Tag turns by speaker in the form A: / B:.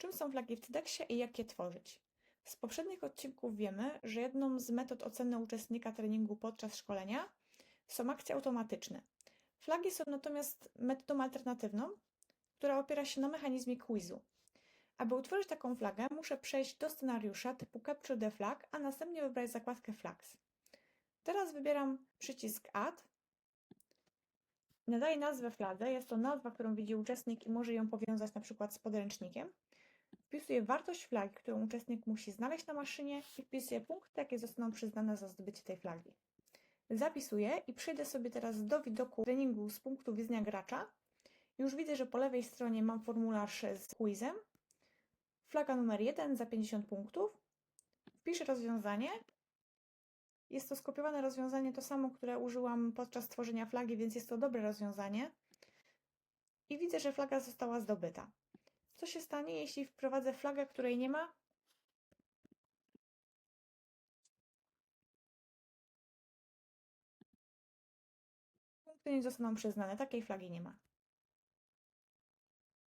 A: Czym są flagi w TEDxie i jak je tworzyć? Z poprzednich odcinków wiemy, że jedną z metod oceny uczestnika treningu podczas szkolenia są akcje automatyczne. Flagi są natomiast metodą alternatywną, która opiera się na mechanizmie quizu. Aby utworzyć taką flagę, muszę przejść do scenariusza typu Capture the Flag, a następnie wybrać zakładkę Flags. Teraz wybieram przycisk Add. Nadaję nazwę fladze. Jest to nazwa, którą widzi uczestnik i może ją powiązać na przykład z podręcznikiem. Wpisuję wartość flagi, którą uczestnik musi znaleźć na maszynie i wpisuję punkty, jakie zostaną przyznane za zdobycie tej flagi. Zapisuję i przejdę sobie teraz do widoku treningu z punktu widzenia gracza. Już widzę, że po lewej stronie mam formularz z quizem. Flaga numer 1 za 50 punktów. Wpiszę rozwiązanie. Jest to skopiowane rozwiązanie, to samo, które użyłam podczas tworzenia flagi, więc jest to dobre rozwiązanie. I widzę, że flaga została zdobyta. Co się stanie, jeśli wprowadzę flagę, której nie ma? Punkty nie zostaną przyznane, takiej flagi nie ma.